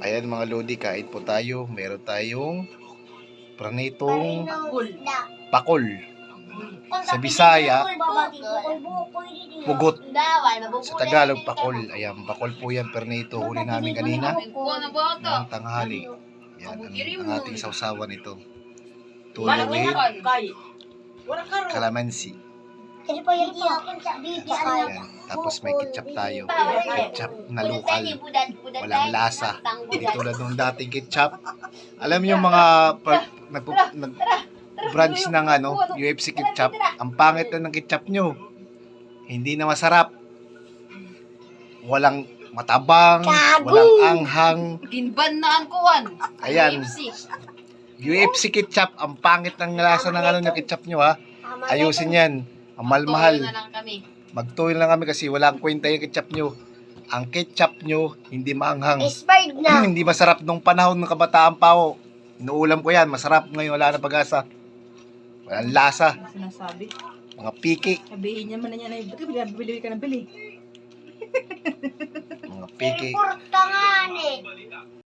Ayan mga Lodi, kain po tayo. Meron tayong pranitong pakol. Sa Bisaya, pugot. Sa Tagalog, pakol. Ayan, pakol po yan, pernito. Huli namin kanina ng tanghali. Yan, ang, ang ating sausawan ito. Tulo with calamansi. Yan. Tapos may ketchup tayo. Ketchup na lokal. Walang lasa. Hindi tulad nung dating ketchup. Alam niyo mga pag, nagpo, nag, branch ng ano, UFC ketchup, ang pangit na ng ketchup nyo. Hindi na masarap. Walang matabang, walang anghang. Ginban na ang kuwan. Ayan, UFC ketchup, ang pangit ng lasa ng ano ng ketchup nyo ha. Ayusin yan. Ang mahal-mahal. na lang kami. Magtuloy lang kami kasi walang kwenta yung ketchup nyo. Ang ketchup nyo, hindi maanghang. Expired na. hindi masarap nung panahon ng kabataan pa ako. Inuulam ko yan, masarap ngayon, wala na pag-asa. Walang lasa, Sinasabi. mga piki, Sabihin niya man na niya na, bakit bili, bili ka na bili? mga piki.